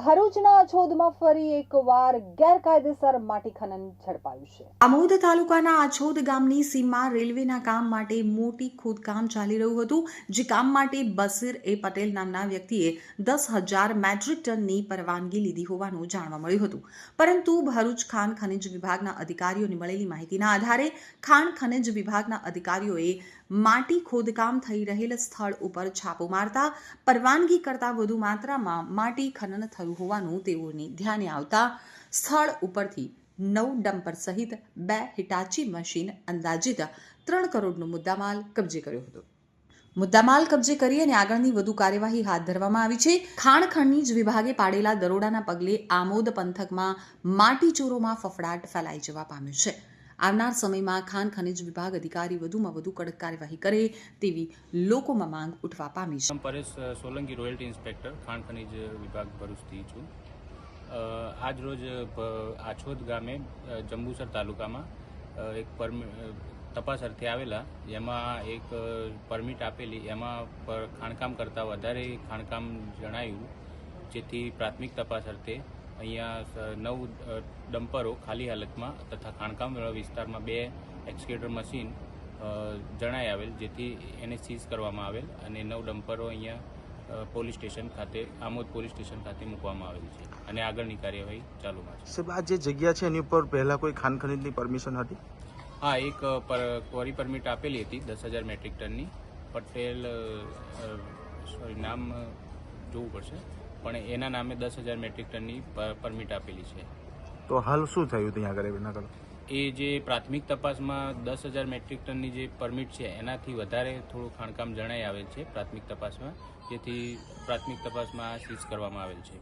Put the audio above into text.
ભરૂચના અછોદમાં ફરી એકવાર ગેરકાયદેસર માટી ખનન ઝડપાયું છે. આમોદ તાલુકાના આછોદ ગામની સીમમાં રેલવેના કામ માટે મોટી ખોદકામ ચાલી રહ્યું હતું, જે કામ માટે બસીર એ પટેલ નામના વ્યક્તિએ દસ હજાર મેટ્રિક ટનની પરવાનગી લીધી હોવાનું જાણવા મળ્યું હતું. પરંતુ ભરૂચ ખાણ ખનિજ વિભાગના અધિકારીઓને મળેલી માહિતીના આધારે ખાણ ખનિજ વિભાગના અધિકારીઓએ માટી ખોદકામ થઈ રહેલ સ્થળ ઉપર છાપો મારતા પરવાનગી કરતાં વધુ માત્રામાં માટી ખનન થયું હોવાનું તેઓને ધ્યાને આવતા સ્થળ ઉપરથી નવ ડમ્પર સહિત બે હિટાચી મશીન અંદાજિત ત્રણ કરોડનો મુદ્દામાલ કબજે કર્યો હતો. મુદ્દામાલ કબજે કરી અને આગળની વધુ કાર્યવાહી હાથ ધરવામાં આવી છે. ખાણ ખનીજ વિભાગે પાડેલા દરોડાના પગલે આમોદ પંથકમાં માટી ચોરોમાં ફફડાટ ફેલાઈ જવા પામ્યો છે. આવનાર સમયમાં ખાન ખનીજ વિભાગ અધિકારી વધુમાં વધુ કડક કાર્યવાહી કરે તેવી લોકોમાં માંગ ઉઠવા પામી છે. પરેશ સોલંકી રોયલ્ટી ઇન્સ્પેક્ટર ખાણ ખનીજ વિભાગ ભરૂચથી છું. આજરોજ આજ રોજ આછોદ ગામે જંબુસર તાલુકામાં એક તપાસ અર્થે આવેલા જેમાં એક પરમિટ આપેલી, એમાં પર ખાણકામ કરતાં વધારે ખાણકામ જણાયું, જેથી પ્રાથમિક તપાસ અર્થે અહીંયા નવ ડમ્પરો ખાલી હાલતમાં તથા ખાણકામ વિસ્તારમાં બે એક્સકેટર મશીન જણાય આવેલ જેથી એને સીઝ કરવામાં આવેલ અને નવ ડમ્પરો અહીંયા પોલીસ સ્ટેશન ખાતે આમોદ પોલીસ સ્ટેશન ખાતે મૂકવામાં આવેલ છે અને આગળની કાર્યવાહી ચાલુમાં છે. સાહેબ આ જે જગ્યા છે એની ઉપર પહેલા કોઈ ખાણ ખનીજની પરમિશન હતી? હા એક ક્વરી પરમિટ આપેલી હતી દસ હજાર મેટ્રિક ટનની. પટેલ સોરી નામ જોવું પડશે. પણ એના નામે દસ હજાર મેટ્રિક ટનની પરમિટ આપેલી છે. તો હાલ શું થયું ત્યાં આગળ એ જે પ્રાથમિક તપાસમાં દસ હજાર મેટ્રિક ટનની જે પરમિટ છે એનાથી વધારે થોડું ખાણકામ જણાઈ આવેલ છે પ્રાથમિક તપાસમાં જેથી પ્રાથમિક તપાસમાં સીઝ કરવામાં આવેલ છે.